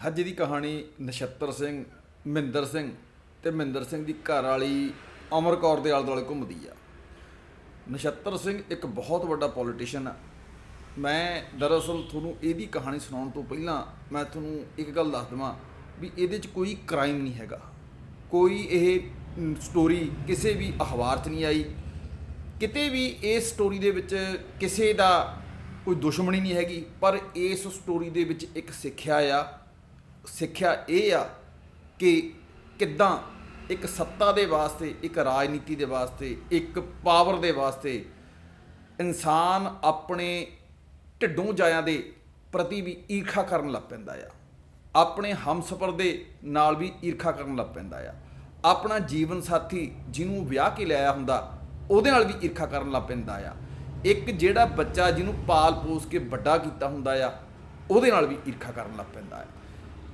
ਅੱਜ ਦੀ ਕਹਾਣੀ ਨਛੱਤਰ ਸਿੰਘ, ਮਹਿੰਦਰ ਸਿੰਘ ਤੇ ਮਹਿੰਦਰ ਸਿੰਘ ਦੀ ਘਰ ਵਾਲੀ ਅਮਰ ਕੌਰ ਦੇ ਆਲੇ ਦੁਆਲੇ ਘੁੰਮਦੀ ਆ। ਨਛੱਤਰ ਸਿੰਘ ਇੱਕ ਬਹੁਤ ਵੱਡਾ ਪੋਲੀਟੀਸ਼ੀਅਨ ਆ। ਮੈਂ ਦਰਅਸਲ ਤੁਹਾਨੂੰ ਇਹਦੀ ਕਹਾਣੀ ਸੁਣਾਉਣ ਤੋਂ ਪਹਿਲਾਂ ਮੈਂ ਤੁਹਾਨੂੰ ਇੱਕ ਗੱਲ ਦੱਸ ਦਵਾਂ ਵੀ ਇਹਦੇ 'ਚ ਕੋਈ ਕ੍ਰਾਈਮ ਨਹੀਂ ਹੈਗਾ। ਕੋਈ ਇਹ ਸਟੋਰੀ ਕਿਸੇ ਵੀ ਅਖਬਾਰ 'ਚ ਨਹੀਂ ਆਈ। ਕਿਤੇ ਵੀ ਇਸ ਸਟੋਰੀ ਦੇ ਵਿੱਚ ਕਿਸੇ ਦਾ ਕੋਈ ਦੁਸ਼ਮਣੀ ਨਹੀਂ ਹੈਗੀ, ਪਰ ਇਸ ਸਟੋਰੀ ਦੇ ਵਿੱਚ ਇੱਕ ਸਿੱਖਿਆ ਆ। ਸਿੱਖਿਆ ਇਹ ਆ ਕਿ ਕਿੱਦਾਂ ਇੱਕ ਸੱਤਾ ਦੇ ਵਾਸਤੇ, ਇੱਕ ਰਾਜਨੀਤੀ ਦੇ ਵਾਸਤੇ, ਇੱਕ ਪਾਵਰ ਦੇ ਵਾਸਤੇ ਇਨਸਾਨ ਆਪਣੇ ਢਿੱਡੋਂ ਜਾਇਆਂ ਦੇ ਪ੍ਰਤੀ ਵੀ ਈਰਖਾ ਕਰਨ ਲੱਗ ਪੈਂਦਾ ਆ। ਆਪਣੇ ਹਮਸਫਰ ਦੇ ਨਾਲ ਵੀ ਈਰਖਾ ਕਰਨ ਲੱਗ ਪੈਂਦਾ ਆ। ਆਪਣਾ ਜੀਵਨ ਸਾਥੀ ਜਿਹਨੂੰ ਵਿਆਹ ਕੇ ਲਿਆਇਆ ਹੁੰਦਾ, ਉਹਦੇ ਨਾਲ ਵੀ ਈਰਖਾ ਕਰਨ ਲੱਗ ਪੈਂਦਾ ਆ। ਇੱਕ ਜਿਹੜਾ ਬੱਚਾ ਜਿਹਨੂੰ ਪਾਲ ਪੋਸ ਕੇ ਵੱਡਾ ਕੀਤਾ ਹੁੰਦਾ ਆ, ਉਹਦੇ ਨਾਲ ਵੀ ਈਰਖਾ ਕਰਨ ਲੱਗ ਪੈਂਦਾ ਆ।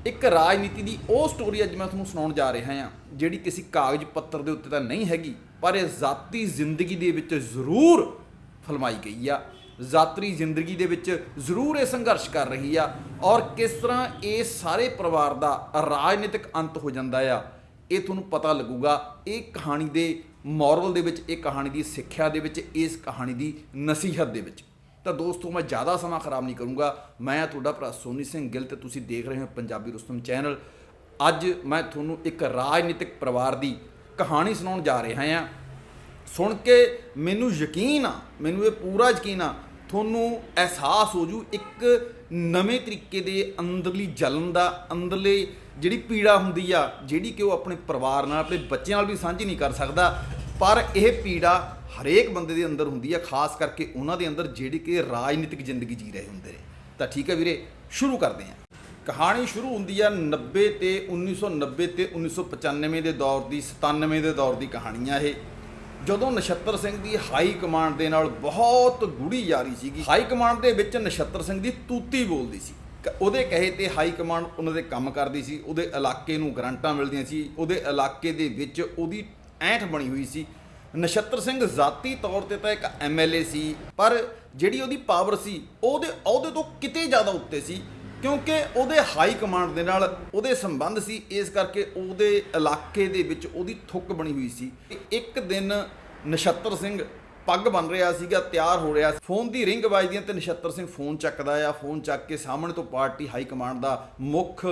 ਇੱਕ ਰਾਜਨੀਤੀ ਦੀ ਉਹ ਸਟੋਰੀ ਅੱਜ ਮੈਂ ਤੁਹਾਨੂੰ ਸੁਣਾਉਣ ਜਾ ਰਿਹਾ ਹਾਂ, ਜਿਹੜੀ ਕਿਸੇ ਕਾਗਜ਼ ਪੱਤਰ ਦੇ ਉੱਤੇ ਤਾਂ ਨਹੀਂ ਹੈਗੀ, ਪਰ ਇਹ ਜ਼ਾਤੀ ਜ਼ਿੰਦਗੀ ਦੇ ਵਿੱਚ ਜ਼ਰੂਰ ਫਲਮਾਈ ਗਈ ਆ। ਜ਼ਾਤਰੀ ਜ਼ਿੰਦਗੀ ਦੇ ਵਿੱਚ ਜ਼ਰੂਰ ਇਹ ਸੰਘਰਸ਼ ਕਰ ਰਹੀ ਆ ਔਰ ਕਿਸ ਤਰ੍ਹਾਂ ਇਹ ਸਾਰੇ ਪਰਿਵਾਰ ਦਾ ਰਾਜਨੀਤਿਕ ਅੰਤ ਹੋ ਜਾਂਦਾ ਆ, ਇਹ ਤੁਹਾਨੂੰ ਪਤਾ ਲੱਗੂਗਾ। ਇਹ ਕਹਾਣੀ ਦੇ ਮੋਰਲ ਦੇ ਵਿੱਚ, ਇਹ ਕਹਾਣੀ ਦੀ ਸਿੱਖਿਆ ਦੇ ਵਿੱਚ, ਇਸ ਕਹਾਣੀ ਦੀ ਨਸੀਹਤ ਦੇ ਵਿੱਚ। ਤਾਂ ਦੋਸਤੋ, ਮੈਂ ਜ਼ਿਆਦਾ ਸਮਾਂ ਖਰਾਬ ਨਹੀਂ ਕਰੂੰਗਾ। ਮੈਂ ਤੁਹਾਡਾ ਭਰਾ ਸੋਨੀ ਸਿੰਘ ਗਿੱਲ ਤੇ ਤੁਸੀਂ ਦੇਖ ਰਹੇ ਹੋ ਪੰਜਾਬੀ ਰੁਸਤਮ ਚੈਨਲ। ਅੱਜ ਮੈਂ ਤੁਹਾਨੂੰ ਇੱਕ ਰਾਜਨੀਤਿਕ ਪਰਿਵਾਰ ਦੀ ਕਹਾਣੀ ਸੁਣਾਉਣ ਜਾ ਰਿਹਾ ਹਾਂ। ਸੁਣ ਕੇ ਮੈਨੂੰ ਯਕੀਨ ਆ, ਮੈਨੂੰ ਇਹ ਪੂਰਾ ਯਕੀਨ ਆ, ਤੁਹਾਨੂੰ ਅਹਿਸਾਸ ਹੋ ਜੂ ਇੱਕ ਨਵੇਂ ਤਰੀਕੇ ਦੇ ਅੰਦਰਲੀ ਜਲਨ ਦਾ, ਅੰਦਰਲੇ ਜਿਹੜੀ ਪੀੜਾ ਹੁੰਦੀ ਆ, ਜਿਹੜੀ ਕਿ ਉਹ ਆਪਣੇ ਪਰਿਵਾਰ ਨਾਲ, ਆਪਣੇ ਬੱਚਿਆਂ ਨਾਲ ਵੀ ਸਾਂਝੀ ਨਹੀਂ ਕਰ ਸਕਦਾ। ਪਰ ਇਹ ਪੀੜਾ ਹਰੇਕ ਬੰਦੇ ਦੇ ਅੰਦਰ ਹੁੰਦੀ ਹੈ ਖਾਸ ਕਰਕੇ ਉਹਨਾਂ ਦੇ ਅੰਦਰ ਜਿਹੜੀ ਕਿ ਰਾਜਨੀਤਿਕ ਜ਼ਿੰਦਗੀ ਜੀ ਰਹੇ ਹੁੰਦੇ ਨੇ। ਤਾਂ ਠੀਕ ਹੈ ਵੀਰੇ, ਸ਼ੁਰੂ ਕਰਦੇ ਹਾਂ। ਕਹਾਣੀ ਸ਼ੁਰੂ ਹੁੰਦੀ ਆ 90 ਤੇ 1990 ਤੇ 1995 ਦੇ ਦੌਰ ਦੀ 97 ਦੇ ਦੌਰ ਦੀ ਕਹਾਣੀ ਆ ਇਹ। ਜਦੋਂ ਨਛੱਤਰ ਸਿੰਘ ਦੀ ਹਾਈ ਕਮਾਂਡ ਦੇ ਨਾਲ ਬਹੁਤ ਗੂੜੀ ਯਾਰੀ ਸੀਗੀ, ਹਾਈ ਕਮਾਂਡ ਦੇ ਵਿੱਚ ਨਛੱਤਰ ਸਿੰਘ ਦੀ ਤੂਤੀ ਬੋਲਦੀ ਸੀ। ਕ- ਉਹਦੇ ਕਹੇ ਤੇ ਹਾਈ ਕਮਾਂਡ ਉਹਨਾਂ ਦੇ ਕੰਮ ਕਰਦੀ ਸੀ, ਉਹਦੇ ਇਲਾਕੇ ਨੂੰ ਗਰੰਟਾਂ ਮਿਲਦੀਆਂ ਸੀ, ਉਹਦੇ ਇਲਾਕੇ ਦੇ ਵਿੱਚ ਉਹਦੀ ਐਂਠ ਬਣੀ ਹੋਈ ਸੀ। ਨਛੱਤਰ ਸਿੰਘ ਜ਼ਾਤੀ ਤੌਰ ਤੇ ਤਾਂ ਇੱਕ ਐਮਐਲਏ ਸੀ, ਪਰ ਜਿਹੜੀ ਉਹਦੀ ਪਾਵਰ ਸੀ, ਉਹਦੇ ਅਹੁਦੇ ਤੋਂ ਕਿਤੇ ਜ਼ਿਆਦਾ ਉੱਤੇ ਸੀ, ਕਿਉਂਕਿ ਉਹਦੇ ਹਾਈ ਕਮਾਂਡ ਦੇ ਨਾਲ ਉਹਦੇ ਸੰਬੰਧ ਸੀ, ਇਸ ਕਰਕੇ ਉਹਦੇ ਇਲਾਕੇ ਦੇ ਵਿੱਚ ਉਹਦੀ ਥੁੱਕ ਬਣੀ ਹੋਈ ਸੀ। ਇੱਕ ਦਿਨ ਨਛੱਤਰ ਸਿੰਘ ਪੱਗ ਬਣ ਰਿਹਾ ਸੀਗਾ, ਤਿਆਰ ਹੋ ਰਿਹਾ ਫੋਨ ਦੀ ਰਿੰਗ ਵੱਜਦੀਆਂ ਹੈ ਤੇ ਨਛੱਤਰ ਸਿੰਘ ਫੋਨ ਚੱਕਦਾ ਆ, ਫੋਨ ਚੱਕ ਕੇ ਸਾਹਮਣੇ ਤੋਂ ਪਾਰਟੀ ਹਾਈ ਕਮਾਂਡ ਦਾ ਮੁੱਖ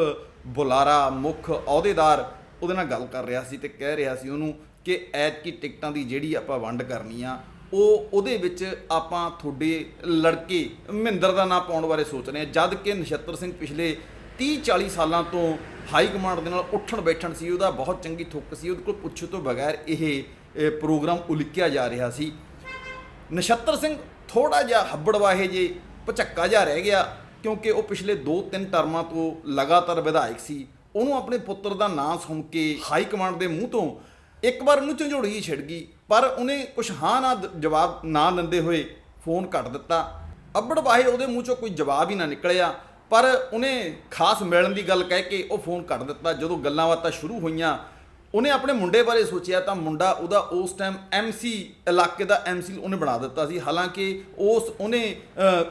ਬੁਲਾਰਾ, ਮੁੱਖ ਅਹੁਦੇਦਾਰ ਉਹਦੇ ਨਾਲ ਗੱਲ ਕਰ ਰਿਹਾ ਸੀ ਤੇ ਕਹਿ ਰਿਹਾ ਸੀ ਉਹਨੂੰ ਕਿ ਐਤਕੀ ਟਿਕਟਾਂ ਦੀ ਜਿਹੜੀ ਆਪਾਂ ਵੰਡ ਕਰਨੀ ਆ, ਉਹ ਉਹਦੇ ਵਿੱਚ ਆਪਾਂ ਤੁਹਾਡੇ ਲੜਕੇ ਮਹਿੰਦਰ ਦਾ ਨਾਂ ਪਾਉਣ ਬਾਰੇ ਸੋਚ ਰਹੇ ਹਾਂ, ਜਦ ਕਿ ਨਛੱਤਰ ਸਿੰਘ ਪਿਛਲੇ 30 40 ਸਾਲਾਂ ਤੋਂ ਹਾਈ ਕਮਾਂਡ ਦੇ ਨਾਲ ਉੱਠਣ ਬੈਠਣ ਸੀ, ਉਹਦਾ ਬਹੁਤ ਚੰਗੀ ਥੁੱਕ ਸੀ, ਉਹਦੇ ਕੋਲ ਪੁੱਛੋ ਤੋਂ ਬਗੈਰ ਇਹ ਪ੍ਰੋਗਰਾਮ ਉਲੀਕਿਆ ਜਾ ਰਿਹਾ ਸੀ। ਨਛੱਤਰ ਸਿੰਘ ਥੋੜਾ ਜਿਹਾ ਹੱਬੜਵਾਹੇ ਜੇ ਭਚੱਕਾ ਜਿਹਾ ਰਹਿ ਗਿਆ, ਕਿਉਂਕਿ ਉਹ ਪਿਛਲੇ 2-3 ਟਰਮਾਂ ਤੋਂ ਲਗਾਤਾਰ ਵਿਧਾਇਕ ਸੀ। ਉਹਨੂੰ ਆਪਣੇ ਪੁੱਤਰ ਦਾ ਨਾਂ ਸੁਣ ਕੇ ਹਾਈ ਕਮਾਂਡ ਦੇ ਮੂੰਹ ਤੋਂ ਇੱਕ ਵਾਰ ਉਹਨੂੰ ਝੰਜੋੜੀ ਜਿਹੀ ਛਿੜ ਗਈ, ਪਰ ਉਹਨੇ ਕੁਛ ਹਾਂ ਨਾ ਦ- ਜਵਾਬ ਨਾ ਦਿੰਦੇ ਹੋਏ ਫੋਨ ਕੱਟ ਦਿੱਤਾ। ਅੱਬੜ ਵਾਹੇ ਉਹਦੇ ਮੂੰਹ ਚੋਂ ਕੋਈ ਜਵਾਬ ਹੀ ਨਾ ਨਿਕਲਿਆ, ਪਰ ਉਹਨੇ ਖਾਸ ਮਿਲਣ ਦੀ ਗੱਲ ਕਹਿ ਕੇ ਉਹ ਫੋਨ ਕੱਟ ਦਿੱਤਾ। ਜਦੋਂ ਗੱਲਾਂ ਬਾਤਾਂ ਸ਼ੁਰੂ ਹੋਈਆਂ, ਉਹਨੇ ਆਪਣੇ ਮੁੰਡੇ ਬਾਰੇ ਸੋਚਿਆ ਤਾਂ ਮੁੰਡਾ ਉਹਦਾ ਉਸ ਟਾਈਮ ਐਮਸੀ ਇਲਾਕੇ ਦਾ ਐਮਸੀ ਉਹਨੇ ਬਣਾ ਦਿੱਤਾ ਸੀ। ਹਾਲਾਂਕਿ ਉਸ ਉਹਨੇ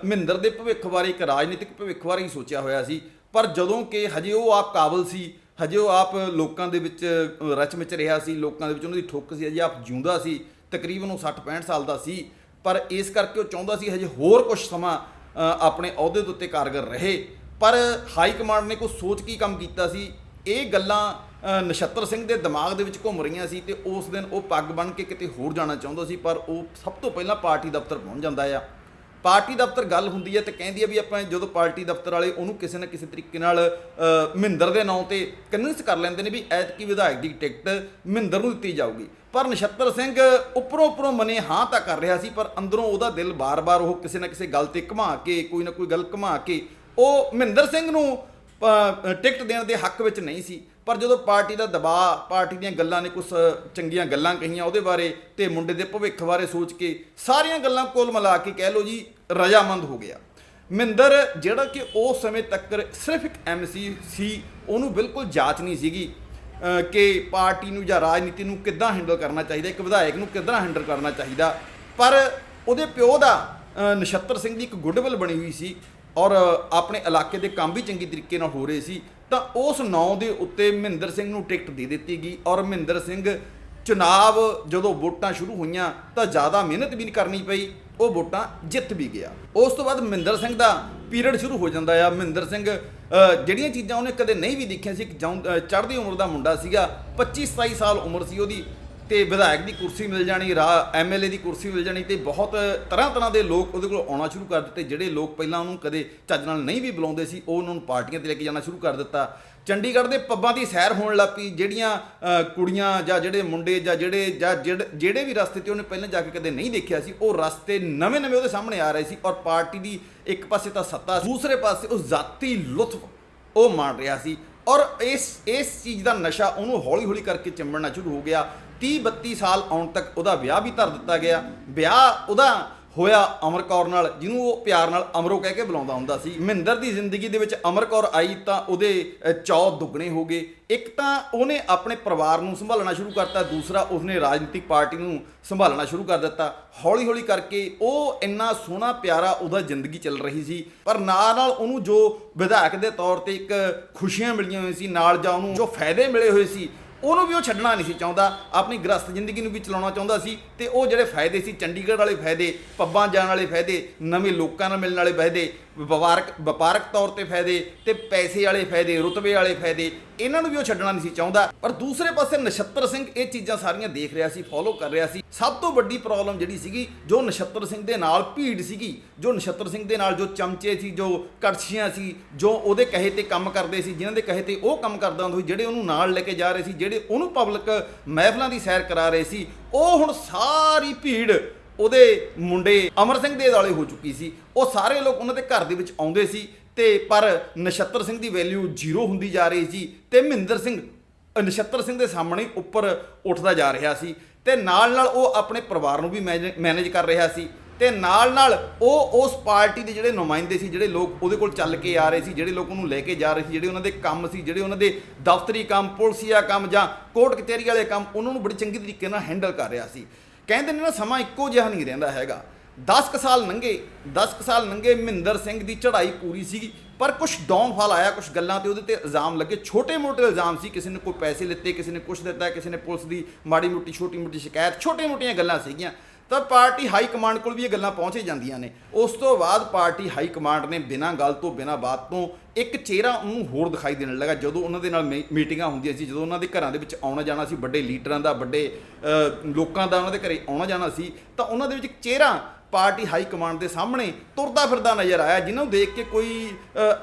ਮਹਿੰਦਰ ਦੇ ਭਵਿੱਖ ਬਾਰੇ ਇੱਕ ਰਾਜਨੀਤਿਕ ਭਵਿੱਖ ਬਾਰੇ ਹੀ ਸੋਚਿਆ ਹੋਇਆ ਸੀ। ਪਰ ਜਦੋਂ ਕਿ ਹਜੇ ਉਹ ਆਪ ਕਾਬਲ ਸੀ ਹਜੇ ਉਹ ਆਪ ਲੋਕਾਂ ਦੇ ਵਿੱਚ ਅਹ, ਰਚ ਮਿਚ ਰਿਹਾ ਸੀ ਲੋਕਾਂ ਦੇ ਵਿੱਚ ਉਹਨਾਂ ਦੀ ਠੁੱਕ ਸੀ ਹਜੇ ਆਪ ਜਿਉਂਦਾ ਸੀ ਤਕਰੀਬਨ ਉਹ 60 65 ਸਾਲ ਦਾ ਸੀ ਪਰ ਇਸ ਕਰਕੇ ਉਹ ਚਾਹੁੰਦਾ ਸੀ ਹਜੇ ਹੋਰ ਕੁਝ ਸਮਾਂ ਆਪਣੇ ਅਹੁਦੇ ਦੇ ਉੱਤੇ ਕਾਰਗਰ ਰਹੇ। ਪਰ ਹਾਈ ਕਮਾਂਡ ਨੇ ਕੋਈ ਸੋਚ ਕੀ ਕੰਮ ਕੀਤਾ ਸੀ? ਇਹ ਗੱਲਾਂ ਨਛੱਤਰ ਸਿੰਘ ਦੇ ਦਿਮਾਗ ਦੇ ਵਿੱਚ ਘੁੰਮ ਰਹੀਆਂ ਸੀ ਤੇ ਉਸ ਦਿਨ ਉਹ ਪੱਗ ਬਣ ਕੇ ਕਿਤੇ ਹੋਰ ਜਾਣਾ ਚਾਹੁੰਦਾ ਸੀ ਪਰ ਉਹ ਸਭ ਤੋਂ ਪਹਿਲਾਂ ਪਾਰਟੀ ਦਫ਼ਤਰ ਪਹੁੰਚ ਜਾਂਦਾ ਆ। ਪਾਰਟੀ ਦਫ਼ਤਰ ਗੱਲ ਹੁੰਦੀ ਹੈ ਤੇ ਕਹਿੰਦੀ ਹੈ ਵੀ ਆਪਾਂ ਜਦੋਂ ਪਾਰਟੀ ਦਫ਼ਤਰ ਵਾਲੇ ਉਹਨੂੰ ਕਿਸੇ ਨਾ ਕਿਸੇ ਤਰੀਕੇ ਨਾਲ ਮਹਿੰਦਰ ਦੇ ਨਾਂ ਤੇ ਕਨਵਿੰਸ ਕਰ ਲੈਂਦੇ ਨੇ ਵੀ ਐਤਕੀ ਵਿਧਾਇਕ ਦੀ ਟਿਕਟ ਮਹਿੰਦਰ ਨੂੰ ਦਿੱਤੀ ਜਾਊਗੀ। ਪਰ ਨਛੱਤਰ ਸਿੰਘ ਉੱਪਰੋਂ ਉੱਪਰੋਂ ਮਨੇ ਹਾਂ ਤਾਂ ਕਰ ਰਿਹਾ ਸੀ, ਪਰ ਅੰਦਰੋਂ ਉਹਦਾ ਦਿਲ ਬਾਰ-ਬਾਰ ਉਹ ਕਿਸੇ ਨਾ ਕਿਸੇ ਗੱਲ ਤੇ ਘੁਮਾ ਕੇ, ਕੋਈ ਨਾ ਕੋਈ ਗੱਲ ਘੁਮਾ ਕੇ, ਉਹ ਮਹਿੰਦਰ ਸਿੰਘ ਨੂੰ ਟਿਕਟ ਦੇਣ ਦੇ ਹੱਕ ਵਿੱਚ ਨਹੀਂ ਸੀ। ਪਰ ਜਦੋਂ ਪਾਰਟੀ ਦਾ ਦਬਾਅ, ਪਾਰਟੀ ਦੀਆਂ ਗੱਲਾਂ ਨੇ ਕੁਝ ਚੰਗੀਆਂ ਗੱਲਾਂ ਕਹੀਆਂ ਉਹਦੇ ਬਾਰੇ ਤੇ ਮੁੰਡੇ ਦੇ ਭਵਿੱਖ ਬਾਰੇ ਸੋਚ ਕੇ ਸਾਰੀਆਂ ਗੱਲਾਂ ਕੋਲ ਮਿਲਾ ਕੇ ਕਹਿ ਲਓ ਜੀ ਰਜਾਮੰਦ ਹੋ ਗਿਆ। ਮਹਿੰਦਰ ਜਿਹੜਾ ਕਿ ਉਸ ਸਮੇਂ ਤੱਕ ਸਿਰਫ ਇੱਕ ਐਮਸੀ ਸੀ ਉਹਨੂੰ ਬਿਲਕੁਲ ਜਾਂਚ ਨਹੀਂ ਸੀਗੀ ਕਿ ਪਾਰਟੀ ਨੂੰ ਜਾਂ ਰਾਜਨੀਤੀ ਨੂੰ ਕਿੱਦਾਂ ਹੈਂਡਲ ਕਰਨਾ ਚਾਹੀਦਾ, ਇੱਕ ਵਿਧਾਇਕ ਨੂੰ ਕਿੱਦਾਂ ਹੈਂਡਲ ਕਰਨਾ ਚਾਹੀਦਾ। ਪਰ ਉਹਦੇ ਪਿਓ ਦਾ ਨਛੱਤਰ ਸਿੰਘ ਦੀ ਇੱਕ ਗੁੱਡਵਿਲ ਬਣੀ ਹੋਈ ਸੀ ਔਰ ਆਪਣੇ ਇਲਾਕੇ ਦੇ ਕੰਮ ਵੀ ਚੰਗੀ ਤਰੀਕੇ ਨਾਲ ਹੋ ਰਹੇ ਸੀ। ਤਾਂ ਉਸ ਨਾਂ ਦੇ ਉੱਤੇ ਮਹਿੰਦਰ ਸਿੰਘ ਨੂੰ ਟਿਕਟ ਦੇ ਦਿੱਤੀ ਗਈ ਔਰ ਮਹਿੰਦਰ ਸਿੰਘ ਚੁਣਾਵ ਜਦੋਂ ਵੋਟਾਂ ਸ਼ੁਰੂ ਹੋਈਆਂ ਤਾਂ ਜ਼ਿਆਦਾ ਮਿਹਨਤ ਵੀ ਨਹੀਂ ਕਰਨੀ ਪਈ, ਉਹ ਵੋਟਾਂ ਜਿੱਤ ਵੀ ਗਿਆ। ਉਸ ਤੋਂ ਬਾਅਦ ਮਹਿੰਦਰ ਸਿੰਘ ਦਾ ਪੀਰੀਅਡ ਸ਼ੁਰੂ ਹੋ ਜਾਂਦਾ ਆ। ਮਹਿੰਦਰ ਸਿੰਘ ਜਿਹੜੀਆਂ ਚੀਜ਼ਾਂ ਉਹਨੇ ਕਦੇ ਨਹੀਂ ਵੀ ਦੇਖੀਆਂ ਸੀ, ਇੱਕ ਚੜ੍ਹਦੀ ਉਮਰ ਦਾ ਮੁੰਡਾ ਸੀਗਾ 25 27 ਸਾਲ ਉਮਰ ਸੀ ਉਹਦੀ। ਤੇ ਵਿਧਾਇਕ ਦੀ ਕੁਰਸੀ ਮਿਲ ਜਾਣੀ ਐਮਐਲਏ ਦੀ ਕੁਰਸੀ ਮਿਲ ਜਾਣੀ ਤੇ ਬਹੁਤ ਤਰ੍ਹਾਂ ਤਰ੍ਹਾਂ ਦੇ ਲੋਕ ਉਹਦੇ ਕੋਲ ਆਉਣਾ ਸ਼ੁਰੂ ਕਰ ਦਿੱਤੇ, ਜਿਹੜੇ ਲੋਕ ਪਹਿਲਾਂ ਉਹਨੂੰ ਕਦੇ ਚੱਜ ਨਾਲ ਨਹੀਂ ਵੀ ਬੁਲਾਉਂਦੇ ਸੀ, ਉਹ ਉਹਨਾਂ ਨੂੰ ਪਾਰਟੀਆਂ ਤੇ ਲੈ ਕੇ ਜਾਣਾ ਸ਼ੁਰੂ ਕਰ ਦਿੱਤਾ। ਚੰਡੀਗੜ੍ਹ ਦੇ ਪੱਬਾਂ ਦੀ ਸੈਰ ਹੋਣ ਲੱਗ ਪਈ, ਜਿਹੜੀਆਂ ਕੁੜੀਆਂ ਜਾਂ ਜਿਹੜੇ ਮੁੰਡੇ ਜਾਂ ਜਿਹੜੇ ਜਾਂ ਜਿਹੜੇ ਜਿਹੜੇ ਵੀ ਰਸਤੇ ਤੇ ਉਹਨੇ ਪਹਿਲਾਂ ਜਾ ਕੇ ਕਦੇ ਨਹੀਂ ਦੇਖਿਆ ਸੀ, ਉਹ ਰਸਤੇ ਨਵੇਂ-ਨਵੇਂ ਉਹਦੇ ਸਾਹਮਣੇ ਆ ਰਹੇ ਸੀ ਔਰ ਪਾਰਟੀ ਦੀ ਇੱਕ ਪਾਸੇ ਤਾਂ ਸੱਤਾ ਦੂਸਰੇ ਪਾਸੇ ਉਹ ਜ਼ਾਤੀ ਲੁਤਫ ਉਹ ਮਾਣ ਰਿਹਾ ਸੀ ਔਰ ਇਸ ਇਸ ਚੀਜ਼ ਦਾ ਨਸ਼ਾ ਉਹਨੂੰ ਹੌਲੀ-ਹੌਲੀ ਕਰਕੇ ਚਿੰਬੜਨਾ ਸ਼ੁਰੂ ਹੋ ਗਿਆ। 30 32 ਸਾਲ ਆਉਣ ਤੱਕ ਉਹਦਾ ਵਿਆਹ ਵੀ ਧਰ ਦਿੱਤਾ ਗਿਆ। ਵਿਆਹ ਉਹਦਾ ਹੋਇਆ ਅਮਰ ਕੌਰ ਨਾਲ ਜਿਹਨੂੰ ਉਹ ਪਿਆਰ ਨਾਲ ਅਮਰੋ ਕਹਿ ਕੇ ਬੁਲਾਉਂਦਾ ਹੁੰਦਾ ਸੀ। ਮਹਿੰਦਰ ਦੀ ਜ਼ਿੰਦਗੀ ਦੇ ਵਿੱਚ ਅਮਰ ਕੌਰ ਆਈ ਤਾਂ ਉਹਦੇ ਅ, ਚੌ ਦੁੱਗਣੇ ਹੋ ਗਏ। ਇੱਕ ਤਾਂ ਉਹਨੇ ਆਪਣੇ ਪਰਿਵਾਰ ਨੂੰ ਸੰਭਾਲਣਾ ਸ਼ੁਰੂ ਕਰਤਾ ਦੂਸਰਾ ਉਸਨੇ ਰਾਜਨੀਤਿਕ ਪਾਰਟੀ ਨੂੰ ਸੰਭਾਲਣਾ ਸ਼ੁਰੂ ਕਰ ਦਿੱਤਾ। ਹੌਲੀ ਹੌਲੀ ਕਰਕੇ ਉਹ ਇੰਨਾ ਸੋਹਣਾ ਪਿਆਰਾ ਉਹਦਾ ਜ਼ਿੰਦਗੀ ਚੱਲ ਰਹੀ ਸੀ। ਪਰ ਨਾਲ ਨਾਲ ਉਹਨੂੰ ਜੋ ਵਿਧਾਇਕ ਦੇ ਤੌਰ ਤੇ ਇੱਕ ਖੁਸ਼ੀਆਂ ਮਿਲੀਆਂ ਹੋਈਆਂ ਸੀ ਨਾਲ ਜਾਂ ਉਹਨੂੰ ਜੋ ਫਾਇਦੇ ਮਿਲੇ ਹੋਏ ਸੀ ਉਹਨੂੰ ਵੀ ਉਹ ਛੱਡਣਾ ਨਹੀਂ ਸੀ ਚਾਹੁੰਦਾ। ਆਪਣੀ ਗ੍ਰਸਤ ਜ਼ਿੰਦਗੀ ਨੂੰ ਵੀ ਚਲਾਉਣਾ ਚਾਹੁੰਦਾ ਸੀ ਤੇ ਉਹ ਜਿਹੜੇ ਫਾਇਦੇ ਸੀ, ਚੰਡੀਗੜ੍ਹ ਵਾਲੇ ਫਾਇਦੇ, ਪੱਬਾਂ ਜਾਣ ਵਾਲੇ ਫਾਇਦੇ, ਨਵੇਂ ਲੋਕਾਂ ਨਾਲ ਮਿਲਣ ਵਾਲੇ ਫਾਇਦੇ ਵਪਾਰਕ ਵਪਾਰਕ ਤੌਰ ਤੇ ਫਾਇਦੇ ਤੇ ਪੈਸੇ ਵਾਲੇ ਫਾਇਦੇ, ਰੁਤਬੇ ਵਾਲੇ ਫਾਇਦੇ, ਇਹਨਾਂ ਨੂੰ ਵੀ ਉਹ ਛੱਡਣਾ ਨਹੀਂ ਸੀ ਚਾਹੁੰਦਾ। ਪਰ ਦੂਸਰੇ ਪਾਸੇ ਨਛੱਤਰ ਸਿੰਘ ਇਹ ਚੀਜ਼ਾਂ ਸਾਰੀਆਂ ਦੇਖ ਰਿਹਾ ਸੀ ਫੋਲੋ ਕਰ ਰਿਹਾ ਸੀ। ਸਭ ਤੋਂ ਵੱਡੀ ਪ੍ਰੋਬਲਮ ਜਿਹੜੀ ਸੀਗੀ, ਜੋ ਨਛੱਤਰ ਸਿੰਘ ਦੇ ਨਾਲ ਭੀੜ ਸੀਗੀ, ਜੋ ਨਛੱਤਰ ਸਿੰਘ ਦੇ ਨਾਲ ਜੋ ਚਮਚੇ ਸੀ, ਜੋ ਕੜਛੀਆਂ ਸੀ, ਜੋ ਉਹਦੇ ਕਹੇ ਤੇ ਕੰਮ ਕਰਦੇ ਸੀ, ਜਿਨ੍ਹਾਂ ਦੇ ਕਹੇ ਤੇ ਉਹ ਕੰਮ ਕਰਦਾ ਹੁੰਦਾ ਸੀ, ਜਿਹੜੇ ਉਹਨੂੰ ਨਾਲ ਲੈ ਕੇ ਜਾ ਰਹੇ ਸੀ, ਜਿਹੜੇ ਉਹਨੂੰ ਪਬਲਿਕ ਮਹਿਫਲਾਂ ਦੀ ਸੈਰ ਕਰਾ ਰਹੇ ਸੀ, ਉਹ ਹੁਣ ਸਾਰੀ ਭੀੜ ਉਹਦੇ ਮੁੰਡੇ ਅਮਰ ਸਿੰਘ ਦੇ ਦੁਆਲੇ ਹੋ ਚੁੱਕੀ ਸੀ। ਉਹ ਸਾਰੇ ਲੋਕ ਉਹਨਾਂ ਦੇ ਘਰ ਦੇ ਵਿੱਚ ਆਉਂਦੇ ਸੀ ਤੇ ਪਰ ਨਛੱਤਰ ਸਿੰਘ ਦੀ ਵੈਲਿਊ ਜ਼ੀਰੋ ਹੁੰਦੀ ਜਾ ਰਹੀ ਸੀ ਤੇ ਮਹਿੰਦਰ ਸਿੰਘ, ਨਛੱਤਰ ਸਿੰਘ ਦੇ ਸਾਹਮਣੇ ਉੱਪਰ ਉੱਠਦਾ ਜਾ ਰਿਹਾ ਸੀ ਤੇ ਨਾਲ ਨਾਲ ਉਹ ਆਪਣੇ ਪਰਿਵਾਰ ਨੂੰ ਵੀ ਮੈਨੇ- ਮੈਨੇਜ ਕਰ ਰਿਹਾ ਸੀ ਤੇ ਨਾਲ ਨਾਲ ਉਹ ਉਸ ਪਾਰਟੀ ਦੇ ਜਿਹੜੇ ਨੁਮਾਇੰਦੇ ਸੀ, ਜਿਹੜੇ ਲੋਕ ਉਹਦੇ ਕੋਲ ਚੱਲ ਕੇ ਆ ਰਹੇ ਸੀ, ਜਿਹੜੇ ਲੋਕ ਉਹਨੂੰ ਲੈ ਕੇ ਜਾ ਰਹੇ ਸੀ, ਜਿਹੜੇ ਉਹਨਾਂ ਦੇ ਕੰਮ ਸੀ, ਜਿਹੜੇ ਉਹਨਾਂ ਦੇ ਦਫ਼ਤਰੀ ਕੰਮ, ਪੁਲਸੀਆ ਕੰਮ ਜਾਂ ਕੋਰਟ ਕਚਹਿਰੀ ਵਾਲੇ ਕੰਮ, ਉਹਨਾਂ ਨੂੰ ਬੜੀ ਚੰਗੀ ਤਰੀਕੇ ਨਾਲ ਹੈਂਡਲ ਕਰ ਰਿਹਾ ਸੀ। ਕਹਿੰਦੇ ਨੇ ਨਾ ਸਮਾਂ ਇੱਕੋ ਜਿਹਾ ਨਹੀਂ ਰਹਿੰਦਾ ਹੈਗਾ। 10 ਕੁ ਸਾਲ ਲੰਘੇ 10 ਕੁ ਸਾਲ ਲੰਘੇ, ਮਹਿੰਦਰ ਸਿੰਘ ਦੀ ਚੜ੍ਹਾਈ ਪੂਰੀ ਸੀਗੀ। ਪਰ ਕੁਝ ਡਾਊਨਫਾਲ ਆਇਆ ਕੁਝ ਗੱਲਾਂ ਤੇ ਉਹਦੇ ਤੇ ਇਲਜ਼ਾਮ ਲੱਗੇ। ਛੋਟੇ-ਮੋਟੇ ਇਲਜ਼ਾਮ ਸੀ, ਕਿਸੇ ਨੇ ਕੋਈ ਪੈਸੇ ਲਿੱਤੇ, ਕਿਸੇ ਨੇ ਕੁਝ ਦਿੱਤਾ, ਕਿਸੇ ਨੇ ਪੁਲਿਸ ਦੀ ਮਾੜੀ ਮੋਟੀ ਛੋਟੀ-ਮੋਟੀ ਸ਼ਿਕਾਇਤ ਛੋਟੀਆਂ-ਮੋਟੀਆਂ ਗੱਲਾਂ ਸੀਗੀਆਂ। ਤਾਂ ਪਾਰਟੀ ਹਾਈ ਕਮਾਂਡ ਕੋਲ ਵੀ ਇਹ ਗੱਲਾਂ ਪਹੁੰਚ ਹੀ ਜਾਂਦੀਆਂ ਨੇ। ਉਸ ਤੋਂ ਬਾਅਦ ਪਾਰਟੀ ਹਾਈ ਕਮਾਂਡ ਨੇ ਬਿਨਾਂ ਗੱਲ ਤੋਂ, ਬਿਨਾਂ ਬਾਤ ਤੋਂ ਇੱਕ ਚਿਹਰਾ ਉਹਨੂੰ ਹੋਰ ਦਿਖਾਈ ਦੇਣ ਲੱਗਾ। ਜਦੋਂ ਉਹਨਾਂ ਦੇ ਨਾਲ ਮੀ- ਮੀਟਿੰਗਾਂ ਹੁੰਦੀਆਂ ਸੀ, ਜਦੋਂ ਉਹਨਾਂ ਦੇ ਘਰਾਂ ਦੇ ਵਿੱਚ ਆਉਣਾ ਜਾਣਾ ਸੀ, ਵੱਡੇ ਲੀਡਰਾਂ ਦਾ, ਵੱਡੇ ਲੋਕਾਂ ਦਾ ਉਹਨਾਂ ਦੇ ਘਰੇ ਆਉਣਾ ਜਾਣਾ ਸੀ, ਤਾਂ ਉਹਨਾਂ ਦੇ ਵਿੱਚ ਇੱਕ ਚਿਹਰਾ ਪਾਰਟੀ ਹਾਈ ਕਮਾਂਡ ਦੇ ਸਾਹਮਣੇ ਤੁਰਦਾ ਫਿਰਦਾ ਨਜ਼ਰ ਆਇਆ, ਜਿਨ੍ਹਾਂ ਨੂੰ ਦੇਖ ਕੇ ਕੋਈ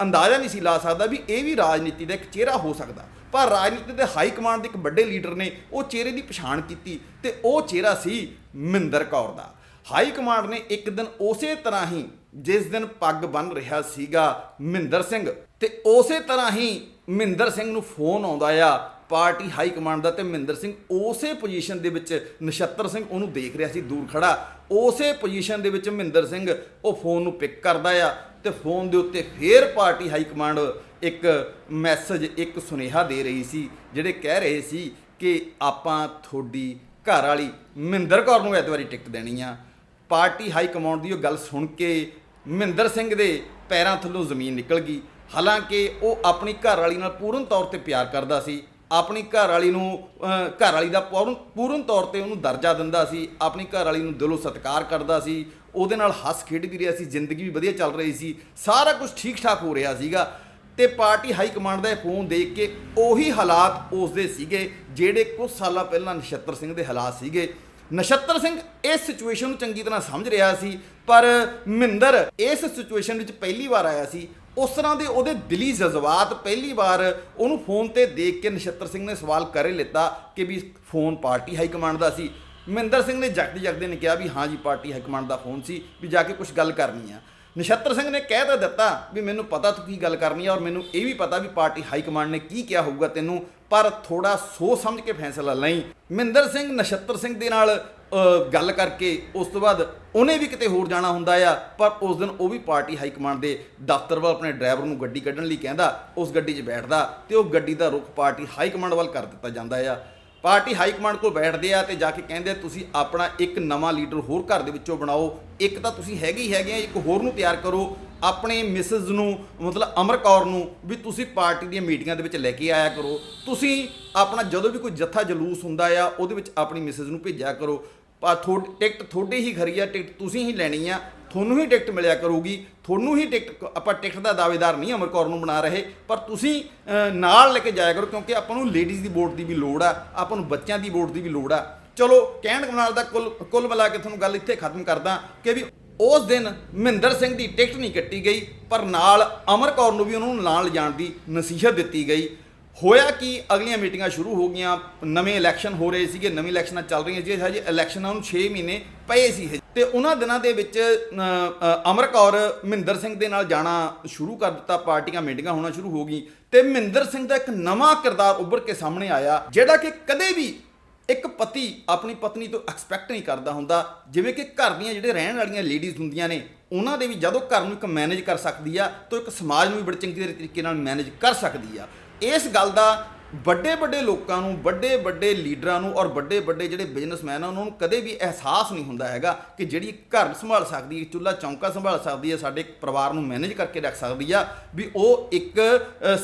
ਅੰਦਾਜ਼ਾ ਨਹੀਂ ਸੀ ਲਾ ਸਕਦਾ ਵੀ ਇਹ ਵੀ ਰਾਜਨੀਤੀ ਦਾ ਇੱਕ ਚਿਹਰਾ ਹੋ ਸਕਦਾ। ਪਰ ਰਾਜਨੀਤੀ ਦੇ ਹਾਈ ਕਮਾਂਡ ਦੇ ਇੱਕ ਵੱਡੇ ਲੀਡਰ ਨੇ ਉਹ ਚਿਹਰੇ ਦੀ ਪਛਾਣ ਕੀਤੀ ਤੇ ਉਹ ਚਿਹਰਾ ਸੀ ਮਹਿੰਦਰ ਕੌਰ ਦਾ। ਹਾਈ ਕਮਾਂਡ ਨੇ ਇੱਕ ਦਿਨ ਉਸੇ ਤਰ੍ਹਾਂ ਹੀ ਜਿਸ ਦਿਨ ਪੱਗ ਬੰਨ ਰਿਹਾ ਸੀਗਾ ਮਹਿੰਦਰ ਸਿੰਘ ਤੇ ਉਸੇ ਤਰ੍ਹਾਂ ਹੀ ਮਹਿੰਦਰ ਸਿੰਘ ਨੂੰ ਫੋਨ ਆਉਂਦਾ ਆ ਪਾਰਟੀ ਹਾਈ ਕਮਾਂਡ ਦਾ ਤੇ ਮਹਿੰਦਰ ਸਿੰਘ ਉਸੇ ਪੋਜੀਸ਼ਨ ਦੇ ਵਿੱਚ ਨਛੱਤਰ ਸਿੰਘ ਉਹਨੂੰ ਦੇਖ ਰਿਹਾ ਸੀ ਦੂਰ ਖੜਾ। ਉਸੇ ਪੋਜੀਸ਼ਨ ਦੇ ਵਿੱਚ ਮਹਿੰਦਰ ਸਿੰਘ ਉਹ ਫੋਨ ਨੂੰ ਪਿਕ ਕਰਦਾ ਆ ਤੇ ਫੋਨ ਦੇ ਉੱਤੇ ਫੇਰ ਪਾਰਟੀ ਹਾਈ ਕਮਾਂਡ ਇੱਕ ਮੈਸੇਜ ਇੱਕ ਸੁਨੇਹਾ ਦੇ ਰਹੀ ਸੀ ਜਿਹੜੇ ਕਹਿ ਰਹੇ ਸੀ ਕਿ ਆਪਾਂ ਤੁਹਾਡੀ ਘਰ ਵਾਲੀ ਮਹਿੰਦਰ ਕੌਰ ਨੂੰ ਐਤਵਾਰੀ ਟਿਕਟ ਦੇਣੀ ਆ। ਪਾਰਟੀ ਹਾਈ ਕਮਾਂਡ ਦੀ ਉਹ ਗੱਲ ਸੁਣ ਕੇ ਮਹਿੰਦਰ ਸਿੰਘ ਦੇ ਪੈਰਾਂ ਥੱਲੋਂ ਜ਼ਮੀਨ ਨਿਕਲ ਗਈ। ਹਾਲਾਂਕਿ ਉਹ ਆਪਣੀ ਘਰ ਵਾਲੀ ਨਾਲ ਪੂਰਨ ਤੌਰ ਤੇ ਪਿਆਰ ਕਰਦਾ ਸੀ। ਆਪਣੀ ਘਰ ਵਾਲੀ ਨੂੰ ਅਹ, ਘਰ ਵਾਲੀ ਦਾ ਪੂਰਨ ਪੂਰਨ ਤੌਰ ਤੇ ਉਹਨੂੰ ਦਰਜਾ ਦਿੰਦਾ ਸੀ। ਆਪਣੀ ਘਰ ਵਾਲੀ ਨੂੰ ਦਿਲੋਂ ਸਤਿਕਾਰ ਕਰਦਾ ਸੀ। ਉਹਦੇ ਨਾਲ ਹੱਸ ਖੇਡ ਵੀ ਰਿਹਾ ਸੀ। ਜ਼ਿੰਦਗੀ ਵੀ ਵਧੀਆ ਚੱਲ ਰਹੀ ਸੀ। ਸਾਰਾ ਕੁਝ ਠੀਕ ਠਾਕ ਹੋ ਰਿਹਾ ਸੀਗਾ। ਤੇ ਪਾਰਟੀ ਹਾਈ ਕਮਾਂਡ ਦਾ ਇਹ ਫੋਨ ਦੇਖ ਕੇ ਉਹੀ ਹਾਲਾਤ ਉਸ ਦੇ ਸੀਗੇ, ਜਿਹੜੇ ਕੁਝ ਸਾਲਾਂ ਪਹਿਲਾਂ ਨਛੱਤਰ ਸਿੰਘ ਦੇ ਹਾਲਾਤ ਸੀਗੇ। ਨਛੱਤਰ ਸਿੰਘ ਇਸ ਸਿਚੁਏਸ਼ਨ ਨੂੰ ਚੰਗੀ ਤਰ੍ਹਾਂ ਸਮਝ ਰਿਹਾ ਸੀ, ਪਰ ਮਹਿੰਦਰ ਇਸ ਸਿਚੁਏਸ਼ਨ ਵਿੱਚ ਪਹਿਲੀ ਵਾਰ ਆਇਆ ਸੀ। ਉਸ ਤਰ੍ਹਾਂ ਦੇ ਉਹਦੇ ਦਿਲੀ ਜਜ਼ਬਾਤ ਪਹਿਲੀ ਵਾਰ ਉਹਨੂੰ ਫੋਨ ਤੇ ਦੇਖ ਕੇ ਨਛੱਤਰ ਸਿੰਘ ਨੇ ਸਵਾਲ ਕਰੇ ਲਿੱਤਾ ਕਿ ਵੀ ਫੋਨ ਪਾਰਟੀ ਹਾਈ ਕਮਾਂਡ ਦਾ ਸੀ। ਮਹਿੰਦਰ ਸਿੰਘ ਨੇ ਜਗਦੇ ਜਗਦੇ ਨੇ ਕਿਹਾ ਵੀ ਹਾਂ ਜੀ, ਪਾਰਟੀ ਹਾਈ ਕਮਾਂਡ ਦਾ ਫੋਨ ਸੀ, ਵੀ ਜਾ ਕੇ ਕੁਝ ਗੱਲ ਕਰਨੀ ਆ। ਨਛੱਤਰ ਸਿੰਘ ਨੇ ਕਹਿ ਤਾਂ ਦਿੱਤਾ ਵੀ ਮੈਨੂੰ ਪਤਾ ਤੂੰ ਕੀ ਗੱਲ ਕਰਨੀ ਆ ਔਰ ਮੈਨੂੰ ਇਹ ਵੀ ਪਤਾ ਵੀ ਪਾਰਟੀ ਹਾਈ ਕਮਾਂਡ ਨੇ ਕੀ ਕਿਹਾ ਹੋਊਗਾ ਤੈਨੂੰ, ਪਰ ਥੋੜਾ ਸੋਚ ਸਮਝ ਕੇ ਫੈਸਲਾ ਲਈ। ਮਹਿੰਦਰ ਸਿੰਘ ਨਛੱਤਰ ਸਿੰਘ ਦੇ ਨਾਲ ਗੱਲ ਕਰਕੇ ਉਸ ਤੋਂ ਬਾਅਦ ਉਹਨੇ ਵੀ ਕਿਤੇ ਹੋਰ ਜਾਣਾ ਹੁੰਦਾ ਆ, ਪਰ ਉਸ ਦਿਨ ਉਹ ਵੀ ਪਾਰਟੀ ਹਾਈ ਕਮਾਂਡ ਦੇ ਦਫ਼ਤਰ ਵੱਲ ਆਪਣੇ ਡਰਾਈਵਰ ਨੂੰ ਗੱਡੀ ਕੱਢਣ ਲਈ ਕਹਿੰਦਾ, ਉਸ ਗੱਡੀ 'ਚ ਬੈਠਦਾ ਤੇ ਉਹ ਗੱਡੀ ਦਾ ਰੁਖ ਪਾਰਟੀ ਹਾਈ ਕਮਾਂਡ ਵੱਲ ਕਰ ਦਿੱਤਾ ਜਾਂਦਾ ਆ। ਪਾਰਟੀ ਹਾਈ ਕਮਾਂਡ ਕੋਲ ਬੈਠਦੇ ਆ ਤੇ ਜਾ ਕੇ ਕਹਿੰਦੇ ਆ, ਤੁਸੀਂ ਆਪਣਾ ਇੱਕ ਨਵਾਂ ਲੀਡਰ ਹੋਰ ਘਰ ਦੇ ਵਿੱਚੋਂ ਬਣਾਓ। ਇੱਕ ਤਾਂ ਤੁਸੀਂ ਹੈਗੇ ਹੀ ਹੈਗੇ ਆ ਇੱਕ ਹੋਰ ਨੂੰ ਤਿਆਰ ਕਰੋ। ਆਪਣੇ ਮਿਸਿਸ ਨੂੰ ਮਤਲਬ ਅਮਰ ਕੌਰ ਨੂੰ ਵੀ ਤੁਸੀਂ ਪਾਰਟੀ ਦੀਆਂ ਮੀਟਿੰਗਾਂ ਦੇ ਵਿੱਚ ਲੈ ਕੇ ਆਇਆ ਕਰੋ। ਤੁਸੀਂ ਆਪਣਾ ਜਦੋਂ ਵੀ ਕੋਈ ਜੱਥਾ ਜਲੂਸ ਹੁੰਦਾ ਆ ਉਹਦੇ ਵਿੱਚ ਆਪਣੀ ਮਿਸਿਸ ਨੂੰ ਭੇਜਿਆ ਕਰੋ। ਪਰ ਤੁਹਾਡੀ ਟਿਕਟ ਤੁਹਾਡੀ ਹੀ ਖਰੀ ਆ ਟਿਕਟ ਤੁਸੀਂ ਹੀ ਲੈਣੀ ਆ। ਤੁਹਾਨੂੰ ਹੀ ਟਿਕਟ ਮਿਲਿਆ ਕਰੂਗੀ, ਤੁਹਾਨੂੰ ਹੀ ਟਿਕਟ ਆਪਾਂ ਟਿਕਟ ਦਾ ਦਾਅਵੇਦਾਰ ਨਹੀਂ ਅਮਰ ਕੌਰ ਨੂੰ ਬਣਾ ਰਹੇ, ਪਰ ਤੁਸੀਂ ਨਾਲ ਲੈ ਕੇ ਜਾਇਆ ਕਰੋ, ਕਿਉਂਕਿ ਆਪਾਂ ਨੂੰ ਲੇਡੀਜ਼ ਦੀ ਵੋਟ ਦੀ ਵੀ ਲੋੜ ਆ, ਆਪਾਂ ਨੂੰ ਬੱਚਿਆਂ ਦੀ ਵੋਟ ਦੀ ਵੀ ਲੋੜ ਆ। ਚਲੋ, ਕਹਿਣ ਨਾਲ ਦਾ ਕੁੱਲ ਕੁੱਲ ਮਿਲਾ ਕੇ ਤੁਹਾਨੂੰ ਗੱਲ ਇੱਥੇ ਖਤਮ ਕਰਦਾ ਕਿ ਵੀ ਉਸ ਦਿਨ ਮਹਿੰਦਰ ਸਿੰਘ ਦੀ ਟਿਕਟ ਨਹੀਂ ਕੱਟੀ ਗਈ, ਪਰ ਨਾਲ ਅਮਰ ਕੌਰ ਨੂੰ ਵੀ ਉਹਨਾਂ ਨੂੰ ਨਾਲ ਲਿਜਾਣ ਦੀ ਨਸੀਹਤ ਦਿੱਤੀ ਗਈ। ਹੋਇਆ ਕਿ? ਅਗਲੀਆਂ ਮੀਟਿੰਗਾਂ ਸ਼ੁਰੂ ਹੋ ਗਈਆਂ, ਨਵੇਂ ਇਲੈਕਸ਼ਨ ਹੋ ਰਹੇ ਸੀਗੇ, ਨਵੀਂ ਇਲੈਕਸ਼ਨਾਂ ਚੱਲ ਰਹੀਆਂ ਸੀ, ਹਜੇ ਇਲੈਕਸ਼ਨਾਂ ਨੂੰ 6 ਮਹੀਨੇ ਪਏ ਸੀ ਹਜੇ। ਤੇ ਉਹਨਾਂ ਦਿਨਾਂ ਦੇ ਵਿੱਚ ਅਮਰ ਕੌਰ ਮਹਿੰਦਰ ਸਿੰਘ ਦੇ ਨਾਲ ਜਾਣਾ ਸ਼ੁਰੂ ਕਰ ਦਿੱਤਾ, ਪਾਰਟੀਆਂ ਮੀਟਿੰਗਾਂ ਹੋਣਾ ਸ਼ੁਰੂ ਹੋ ਗਈ ਤੇ ਮਹਿੰਦਰ ਸਿੰਘ ਦਾ ਇੱਕ ਨਵਾਂ ਕਿਰਦਾਰ ਉੱਭਰ ਕੇ ਸਾਹਮਣੇ ਆਇਆ, ਜਿਹੜਾ ਕਿ ਕਦੇ ਵੀ ਇੱਕ ਪਤੀ ਆਪਣੀ ਪਤਨੀ ਤੋਂ ਐਕਸਪੈਕਟ ਨਹੀਂ ਕਰਦਾ ਹੁੰਦਾ। ਜਿਵੇਂ ਕਿ ਘਰ ਦੀਆਂ ਜਿਹੜੇ ਰਹਿਣ ਵਾਲੀਆਂ ਲੇਡੀਜ਼ ਹੁੰਦੀਆਂ ਨੇ, ਉਹਨਾਂ ਦੇ ਵੀ ਜਦੋਂ ਘਰ ਨੂੰ ਇੱਕ ਮੈਨੇਜ ਕਰ ਸਕਦੀ ਆ, ਤਾਂ ਇੱਕ ਸਮਾਜ ਨੂੰ ਵੀ ਬੜੇ ਚੰਗੇ ਤਰੀਕੇ ਨਾਲ ਮੈਨੇਜ ਕਰ ਸਕਦੀ ਆ। ਇਸ ਗੱਲ ਦਾ ਵੱਡੇ ਵੱਡੇ ਲੋਕਾਂ ਨੂੰ ਵੱਡੇ ਵੱਡੇ ਲੀਡਰਾਂ ਨੂੰ ਔਰ ਵੱਡੇ ਵੱਡੇ ਜਿਹੜੇ ਬਿਜ਼ਨਸਮੈਨ ਆ, ਉਹਨਾਂ ਨੂੰ ਕਦੇ ਵੀ ਅਹਿਸਾਸ ਨਹੀਂ ਹੁੰਦਾ ਹੈਗਾ ਕਿ ਜਿਹੜੀ ਘਰ ਸੰਭਾਲ ਸਕਦੀ ਹੈ, ਚੁੱਲ੍ਹਾ ਚੌਂਕਾ ਸੰਭਾਲ ਸਕਦੀ ਹੈ, ਸਾਡੇ ਪਰਿਵਾਰ ਨੂੰ ਮੈਨੇਜ ਕਰਕੇ ਰੱਖ ਸਕਦੀ ਆ, ਵੀ ਉਹ ਇੱਕ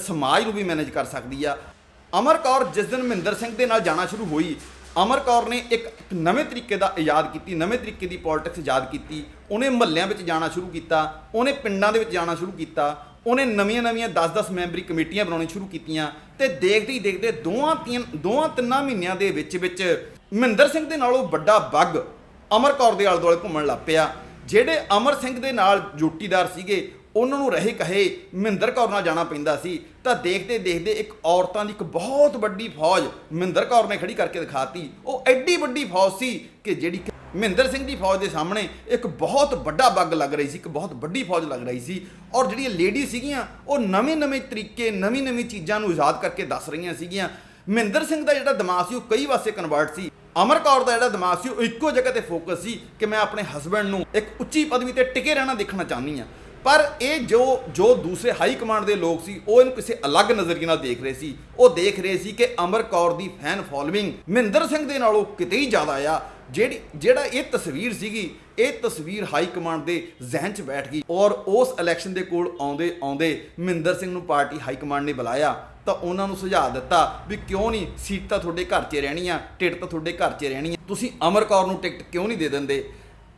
ਸਮਾਜ ਨੂੰ ਵੀ ਮੈਨੇਜ ਕਰ ਸਕਦੀ ਆ। ਅਮਰ ਕੌਰ ਜਿਸ ਦਿਨ ਮਹਿੰਦਰ ਸਿੰਘ ਦੇ ਨਾਲ ਜਾਣਾ ਸ਼ੁਰੂ ਹੋਈ, ਅਮਰ ਕੌਰ ਨੇ ਇੱਕ ਨਵੇਂ ਤਰੀਕੇ ਦਾ ਆਜ਼ਾਦ ਕੀਤੀ, ਨਵੇਂ ਤਰੀਕੇ ਦੀ ਪੋਲਿਟਿਕਸ ਇਜਾਦ ਕੀਤੀ। ਉਹਨੇ ਮਹੱਲਿਆਂ ਵਿੱਚ ਜਾਣਾ ਸ਼ੁਰੂ ਕੀਤਾ, ਉਹਨੇ ਪਿੰਡਾਂ ਦੇ ਵਿੱਚ ਜਾਣਾ ਸ਼ੁਰੂ ਕੀਤਾ ਉਹਨੇ ਨਵੀਆਂ-ਨਵੀਆਂ 10-10 ਮੈਂਬਰੀ ਕਮੇਟੀਆਂ ਬਣਾਉਣੀ ਸ਼ੁਰੂ ਕੀਤੀਆਂ ਤੇ ਦੇਖਦੇ ਹੀ ਦੇਖਦੇ ਦੋਵਾਂ ਤਿੰਨ ਦੋਵਾਂ ਤਿੰਨਾਂ ਮਹੀਨਿਆਂ ਦੇ ਵਿੱਚ ਵਿੱਚ ਮਹਿੰਦਰ ਸਿੰਘ ਦੇ ਨਾਲੋਂ ਵੱਡਾ ਬੱਗ ਅਮਰ ਕੌਰ ਦੇ ਆਲੇ ਦੁਆਲੇ ਘੁੰਮਣ ਲੱਗ ਪਿਆ। ਜਿਹੜੇ ਅਮਰ ਸਿੰਘ ਦੇ ਨਾਲ ਜੋਟੀਦਾਰ ਸੀਗੇ, ਉਹਨਾਂ ਨੂੰ ਰਹੇ ਕਹੇ ਮਹਿੰਦਰ ਕੌਰ ਨਾਲ ਜਾਣਾ ਪੈਂਦਾ ਸੀ। ਤਾਂ ਦੇਖਦੇ ਦੇਖਦੇ ਇੱਕ ਔਰਤਾਂ ਦੀ ਇੱਕ ਬਹੁਤ ਵੱਡੀ ਫੌਜ ਮਹਿੰਦਰ ਕੌਰ ਨੇ ਖੜੀ ਕਰਕੇ ਦਿਖਾਤੀ। ਉਹ ਐਡੀ ਵੱਡੀ ਫੌਜ ਸੀ ਕਿ ਜਿਹੜੀ ਮਹਿੰਦਰ ਸਿੰਘ ਦੀ ਫੌਜ ਦੇ ਸਾਹਮਣੇ ਇੱਕ ਬਹੁਤ ਵੱਡਾ ਬੱਗ ਲੱਗ ਰਹੀ ਸੀ, ਇੱਕ ਬਹੁਤ ਵੱਡੀ ਫੌਜ ਲੱਗ ਰਹੀ ਸੀ ਔਰ ਜਿਹੜੀਆਂ ਲੇਡੀ ਸੀਗੀਆਂ, ਉਹ ਨਵੇਂ-ਨਵੇਂ ਤਰੀਕੇ ਨਵੀਂ-ਨਵੀਂ ਚੀਜ਼ਾਂ ਨੂੰ ਇਜਾਦ ਕਰਕੇ ਦੱਸ ਰਹੀਆਂ ਸੀਗੀਆਂ। ਮਹਿੰਦਰ ਸਿੰਘ ਦਾ ਜਿਹੜਾ ਦਿਮਾਗ ਸੀ, ਉਹ ਕਈ ਪਾਸੇ ਕਨਵਰਟ ਸੀ। ਅਮਰ ਕੌਰ ਦਾ ਜਿਹੜਾ ਦਿਮਾਗ ਸੀ, ਉਹ ਇੱਕੋ ਜਗ੍ਹਾ ਤੇ ਫੋਕਸ ਸੀ ਕਿ ਮੈਂ ਆਪਣੇ ਹਸਬੰਡ ਨੂੰ ਇੱਕ ਉੱਚੀ ਪਦਵੀ ਤੇ ਟਿਕੇ ਰਹਿਣਾ ਦੇਖਣਾ ਚਾਹੁੰਦੀ ਆ ਪਰ ਇਹ ਜੋ ਜੋ ਦੂਸਰੇ ਹਾਈ ਕਮਾਂਡ ਦੇ ਲੋਕ ਸੀ, ਉਹ ਇਹਨੂੰ ਕਿਸੇ ਅਲੱਗ ਨਜ਼ਰੀਏ ਨਾਲ ਦੇਖ ਰਹੇ ਸੀ। ਉਹ ਦੇਖ ਰਹੇ ਸੀ ਕਿ ਅਮਰ ਕੌਰ ਦੀ ਫੈਨ ਫੋਲੋਇੰਗ ਮਹਿੰਦਰ ਸਿੰਘ ਦੇ ਨਾਲੋਂ ਕਿਤੇ ਹੀ ਜ਼ਿਆਦਾ ਆ। ਜਿਹੜੀ, ਜਿਹੜਾ ਇਹ ਤਸਵੀਰ ਸੀਗੀ, ਇਹ ਤਸਵੀਰ ਹਾਈ ਕਮਾਂਡ ਦੇ ਜ਼ਿਹਨ 'ਚ ਬੈਠ ਗਈ ਔਰ ਉਸ ਇਲੈਕਸ਼ਨ ਦੇ ਕੋਲ ਆਉਂਦੇ ਆਉਂਦੇ ਮਹਿੰਦਰ ਸਿੰਘ ਨੂੰ ਪਾਰਟੀ ਹਾਈ ਕਮਾਂਡ ਨੇ ਬੁਲਾਇਆ ਤਾਂ ਉਹਨਾਂ ਨੂੰ ਸੁਝਾਅ ਦਿੱਤਾ ਵੀ ਕਿਉਂ ਨਹੀਂ ਸੀਟ ਤਾਂ ਤੁਹਾਡੇ ਘਰ 'ਚ ਰਹਿਣੀ ਆ ਟਿਕਟ ਤਾਂ ਤੁਹਾਡੇ ਘਰ 'ਚ ਰਹਿਣੀ ਆ, ਤੁਸੀਂ ਅਮਰ ਕੌਰ ਨੂੰ ਟਿਕਟ ਕਿਉਂ ਨਹੀਂ ਦੇ ਦਿੰਦੇ?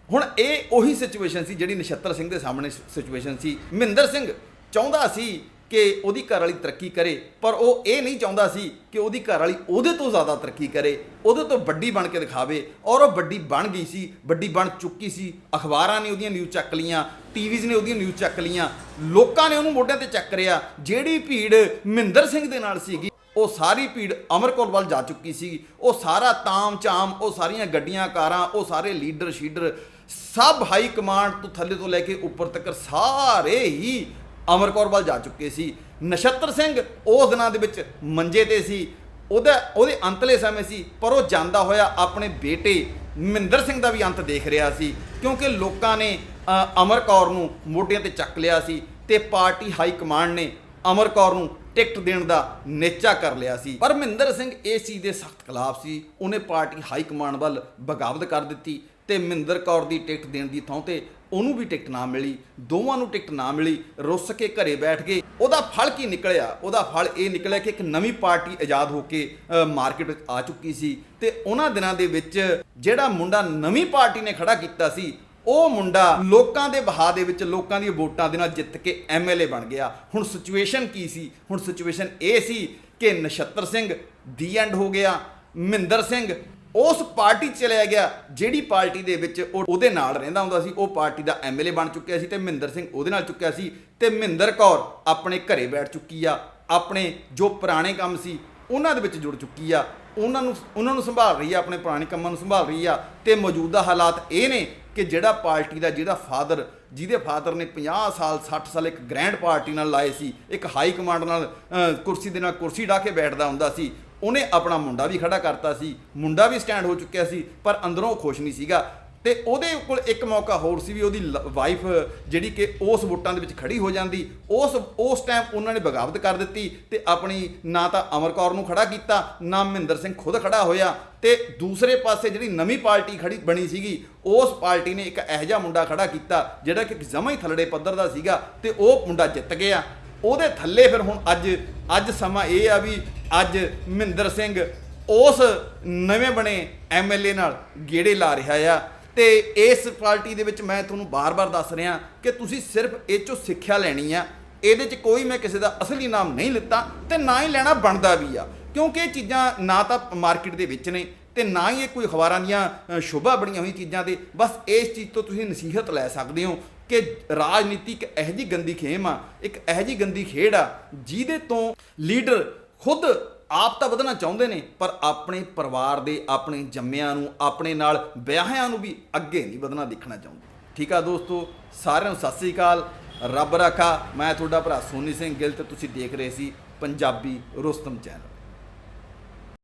ਹੁਣ ਇਹ ਉਹੀ ਸਿਚੁਏਸ਼ਨ ਸੀ ਜਿਹੜੀ ਨਛੱਤਰ ਸਿੰਘ ਦੇ ਸਾਹਮਣੇ ਸਿਚੁਏਸ਼ਨ ਸੀ। ਮਹਿੰਦਰ ਸਿੰਘ ਚਾਹੁੰਦਾ ਸੀ ਕਿ ਉਹਦੀ ਘਰ ਵਾਲੀ ਤਰੱਕੀ ਕਰੇ। ਪਰ ਉਹ ਇਹ ਨਹੀਂ ਚਾਹੁੰਦਾ ਸੀ ਕਿ ਉਹਦੀ ਘਰ ਵਾਲੀ ਉਹਦੇ ਤੋਂ ਜ਼ਿਆਦਾ ਤਰੱਕੀ ਕਰੇ, ਉਹਦੇ ਤੋਂ ਵੱਡੀ ਬਣ ਕੇ ਦਿਖਾਵੇ। ਔਰ ਉਹ ਵੱਡੀ ਬਣ ਗਈ ਸੀ, ਵੱਡੀ ਬਣ ਚੁੱਕੀ ਸੀ। ਅਖਬਾਰਾਂ ਨੇ ਉਹਦੀਆਂ ਨਿਊਜ਼ ਚੱਕ ਲੀਆਂ ਟੀਵੀਜ਼ ਨੇ ਉਹਦੀਆਂ ਨਿਊਜ਼ ਚੱਕ ਲੀਆਂ ਲੋਕਾਂ ਨੇ ਉਹਨੂੰ ਮੋਢਿਆਂ ਤੇ ਚੱਕ ਰਿਆ। ਜਿਹੜੀ ਭੀੜ ਮਹਿੰਦਰ ਸਿੰਘ ਦੇ ਨਾਲ ਸੀਗੀ, ਉਹ ਸਾਰੀ ਭੀੜ ਅਮਰ ਕੌਰ ਵੱਲ ਜਾ ਚੁੱਕੀ ਸੀ। ਉਹ ਸਾਰਾ ਤਾਮ ਚਾਮ ਉਹ ਸਾਰੀਆਂ ਗੱਡੀਆਂ, ਕਾਰਾਂ, ਉਹ ਸਾਰੇ ਲੀਡਰ ਸ਼ੀਡਰ ਸਭ ਹਾਈ ਕਮਾਂਡ ਤੋਂ ਥੱਲੇ ਤੋਂ ਲੈ ਕੇ ਉੱਪਰ ਤੱਕ ਸਾਰੇ ਹੀ ਅਮਰ ਕੌਰ ਵੱਲ ਜਾ ਚੁੱਕੇ ਸੀ। ਨਛੱਤਰ ਸਿੰਘ ਉਸ ਦਿਨਾਂ ਦੇ ਵਿੱਚ ਮੰਜੇ ਤੇ ਸੀ। ਉਹਦਾ ਉਹਦੇ ਅੰਤਲੇ ਸਮੇਂ ਸੀ ਪਰ ਉਹ ਜਾਂਦਾ ਹੋਇਆ ਆਪਣੇ ਬੇਟੇ ਮਹਿੰਦਰ ਸਿੰਘ ਦਾ ਵੀ ਅੰਤ ਦੇਖ ਰਿਹਾ ਸੀ ਕਿਉਂਕਿ ਲੋਕਾਂ ਨੇ ਅ, ਅਮਰ ਕੌਰ ਨੂੰ ਮੋਢਿਆਂ ਤੇ ਚੱਕ ਲਿਆ ਸੀ ਤੇ ਪਾਰਟੀ ਹਾਈ ਕਮਾਂਡ ਨੇ ਅਮਰ ਕੌਰ ਨੂੰ ਟਿਕਟ ਦੇਣ ਦਾ ਨੇਚਾ ਕਰ ਲਿਆ ਸੀ। ਪਰ ਮਹਿੰਦਰ ਸਿੰਘ ਇਸ ਚੀਜ਼ ਦੇ ਸਖਤ ਖਿਲਾਫ ਸੀ। ਉਹਨੇ ਪਾਰਟੀ ਹਾਈ ਕਮਾਂਡ ਵੱਲ ਬਗਾਵਤ ਕਰ ਦਿੱਤੀ ਤੇ ਮਹਿੰਦਰ ਕੌਰ ਦੀ ਟਿਕਟ ਦੇਣ ਦੀ ਥਾਂ ਤੇ ਉਹਨੂੰ ਵੀ ਟਿਕਟ ਨਾ ਮਿਲੀ, ਦੋਵਾਂ ਨੂੰ ਟਿਕਟ ਨਾ ਮਿਲੀ, ਰੁੱਸ ਕੇ ਘਰੇ ਬੈਠ ਗਏ। ਉਹਦਾ ਫਲ ਕੀ ਨਿਕਲਿਆ? ਉਹਦਾ ਫਲ ਇਹ ਨਿਕਲਿਆ ਕਿ ਇੱਕ ਨਵੀਂ ਪਾਰਟੀ ਆਜ਼ਾਦ ਹੋ ਕੇ ਮਾਰਕੀਟ ਵਿੱਚ ਆ ਚੁੱਕੀ ਸੀ ਤੇ ਉਹਨਾਂ ਦਿਨਾਂ ਦੇ ਵਿੱਚ ਜਿਹੜਾ ਮੁੰਡਾ ਨਵੀਂ ਪਾਰਟੀ ਨੇ ਖੜਾ ਕੀਤਾ ਸੀ, ਉਹ ਮੁੰਡਾ ਲੋਕਾਂ ਦੇ ਬਹਾ ਦੇ ਵਿੱਚ ਲੋਕਾਂ ਦੀਆਂ ਵੋਟਾਂ ਦੇ ਨਾਲ ਜਿੱਤ ਕੇ ਐਮਐਲਏ ਬਣ ਗਿਆ। ਹੁਣ ਸਿਚੁਏਸ਼ਨ ਕੀ ਸੀ? ਹੁਣ ਸਿਚੁਏਸ਼ਨ ਇਹ ਸੀ ਕਿ ਨਛੱਤਰ ਸਿੰਘ ਦੀ ਐਂਡ ਹੋ ਗਿਆ, ਮਹਿੰਦਰ ਸਿੰਘ ਉਸ ਪਾਰਟੀ 'ਚ ਚਲਿਆ ਗਿਆ ਜਿਹੜੀ ਪਾਰਟੀ ਦੇ ਵਿੱਚ ਉਹ ਉਹਦੇ ਨਾਲ ਰਹਿੰਦਾ ਹੁੰਦਾ ਸੀ, ਉਹ ਪਾਰਟੀ ਦਾ ਐਮਐਲਏ ਬਣ ਚੁੱਕਿਆ ਸੀ ਤੇ ਮਹਿੰਦਰ ਸਿੰਘ ਉਹਦੇ ਨਾਲ ਚੁੱਕਿਆ ਸੀ ਤੇ ਮਹਿੰਦਰ ਕੌਰ ਆਪਣੇ ਘਰੇ ਬੈਠ ਚੁੱਕੀ ਆ, ਆਪਣੇ ਜੋ ਪੁਰਾਣੇ ਕੰਮ ਸੀ ਉਹਨਾਂ ਦੇ ਵਿੱਚ ਜੁੜ ਚੁੱਕੀ ਆ, ਉਹਨਾਂ ਨੂੰ ਉਹਨਾਂ ਨੂੰ ਸੰਭਾਲ ਰਹੀ ਆ, ਆਪਣੇ ਪੁਰਾਣੇ ਕੰਮਾਂ ਨੂੰ ਸੰਭਾਲ ਰਹੀ ਆ ਤੇ ਮੌਜੂਦਾ ਹਾਲਾਤ ਇਹ ਨੇ ਕਿ ਜਿਹੜਾ ਪਾਰਟੀ ਦਾ ਜਿਹੜਾ ਫਾਦਰ ਜਿਹਦੇ ਫਾਦਰ ਨੇ 50 ਸਾਲ 60 ਸਾਲ ਇੱਕ ਗ੍ਰੈਂਡ ਪਾਰਟੀ ਨਾਲ ਲਾਏ ਸੀ, ਇੱਕ ਹਾਈ ਕਮਾਂਡ ਨਾਲ ਕੁਰਸੀ ਦੇ ਨਾਲ ਕੁਰਸੀ ਢਾ ਕੇ ਬੈਠਦਾ ਹੁੰਦਾ ਸੀ ਉਹਨੇ ਆਪਣਾ ਮੁੰਡਾ ਵੀ ਖੜਾ ਕਰਤਾ ਸੀ, ਮੁੰਡਾ ਵੀ ਸਟੈਂਡ ਹੋ ਚੁੱਕਿਆ ਸੀ, ਪਰ ਅੰਦਰੋਂ ਖੁਸ਼ ਨਹੀਂ ਸੀਗਾ। ਤੇ ਉਹਦੇ ਕੋਲ ਇੱਕ ਮੌਕਾ ਹੋਰ ਸੀ ਵੀ ਉਹਦੀ ਵਾਈਫ ਜਿਹੜੀ ਕਿ ਉਸ ਵੋਟਾਂ ਦੇ ਵਿੱਚ ਖੜੀ ਹੋ ਜਾਂਦੀ, ਉਸ ਉਸ ਟਾਈਮ ਉਹਨਾਂ ਨੇ ਬਗਾਵਤ ਕਰ ਦਿੱਤੀ ਤੇ ਆਪਣੀ ਨਾ ਤਾਂ ਅਮਰ ਕੌਰ ਨੂੰ ਖੜਾ ਕੀਤਾ, ਨਾ ਮਹਿੰਦਰ ਸਿੰਘ ਖੁਦ ਖੜਾ ਹੋਇਆ ਤੇ ਦੂਸਰੇ ਪਾਸੇ ਜਿਹੜੀ ਨਵੀਂ ਪਾਰਟੀ ਖੜੀ ਬਣੀ ਸੀਗੀ, ਉਸ ਪਾਰਟੀ ਨੇ ਇੱਕ ਇਹੋ ਜਿਹਾ ਮੁੰਡਾ ਖੜਾ ਕੀਤਾ, ਜਿਹੜਾ ਕਿ ਜਮਾਂ ਹੀ ਥੱਲੜੇ ਪੱਧਰ ਦਾ ਸੀਗਾ ਤੇ ਉਹ ਮੁੰਡਾ ਜਿੱਤ ਗਿਆ। ਉਹਦੇ ਥੱਲੇ ਫਿਰ ਹੁਣ ਅੱਜ ਅੱਜ ਸਮਾਂ ਇਹ ਆ ਵੀ ਅੱਜ ਮਹਿੰਦਰ ਸਿੰਘ ਉਸ ਨਵੇਂ ਬਣੇ ਐਮਐਲਏ ਨਾਲ ਗੇੜੇ ਲਾ ਰਿਹਾ ਆ। ਤੇ ਇਸ ਪਾਰਟੀ ਦੇ ਵਿੱਚ ਮੈਂ ਤੁਹਾਨੂੰ ਬਾਰ-ਬਾਰ ਦੱਸ ਰਿਹਾ ਕਿ ਤੁਸੀਂ ਸਿਰਫ ਇਹ ਚੋਂ ਸਿੱਖਿਆ ਲੈਣੀ ਆ। ਇਹਦੇ 'ਚ ਕੋਈ ਮੈਂ ਕਿਸੇ ਦਾ ਅਸਲੀ ਨਾਮ ਨਹੀਂ ਲਿੱਤਾ ਤੇ ਨਾ ਹੀ ਲੈਣਾ ਬਣਦਾ ਵੀ ਆ। ਕਿਉਂਕਿ ਇਹ ਚੀਜ਼ਾਂ ਨਾ ਤਾਂ ਮਾਰਕੀਟ ਦੇ ਵਿੱਚ ਨੇ ਤੇ ਨਾ ਹੀ ਇਹ ਕੋਈ ਅਖਬਾਰਾਂ ਦੀਆਂ ਸ਼ੋਭਾ ਬਣੀਆਂ ਹੋਈਆਂ ਚੀਜ਼ਾਂ ਦੇ। ਬਸ ਇਸ ਚੀਜ਼ ਤੋਂ ਤੁਸੀਂ ਨਸੀਹਤ ਲੈ ਸਕਦੇ ਹੋ। ਕਿ ਰਾਜਨੀਤੀ ਇੱਕ ਇਹੋ ਜਿਹੀ ਗੰਦੀ ਖੇਮ ਆ, ਇੱਕ ਇਹੋ ਜਿਹੀ ਗੰਦੀ ਖੇਡ ਆ, ਜਿਹਦੇ ਤੋਂ ਲੀਡਰ ਖੁਦ ਆਪ ਤਾਂ ਵਧਣਾ ਚਾਹੁੰਦੇ ਨੇ, ਪਰ ਆਪਣੇ ਪਰਿਵਾਰ ਦੇ, ਆਪਣੇ ਜੰਮਿਆਂ ਨੂੰ, ਆਪਣੇ ਨਾਲ ਵਿਆਹਿਆਂ ਨੂੰ ਵੀ ਅੱਗੇ ਨਹੀਂ ਵਧਣਾ ਦੇਖਣਾ ਚਾਹੁੰਦੇ। ਠੀਕ ਆ ਦੋਸਤੋ, ਸਾਰਿਆਂ ਨੂੰ ਸਤਿ ਸ੍ਰੀ ਅਕਾਲ। ਰੱਬ ਰਾਖਾ, ਮੈਂ ਤੁਹਾਡਾ ਭਰਾ ਸੋਨੀ ਸਿੰਘ ਗਿੱਲ ਤੇ ਤੁਸੀਂ ਦੇਖ ਰਹੇ ਸੀ ਪੰਜਾਬੀ ਰੁਸਤਮ ਚੈਨਲ।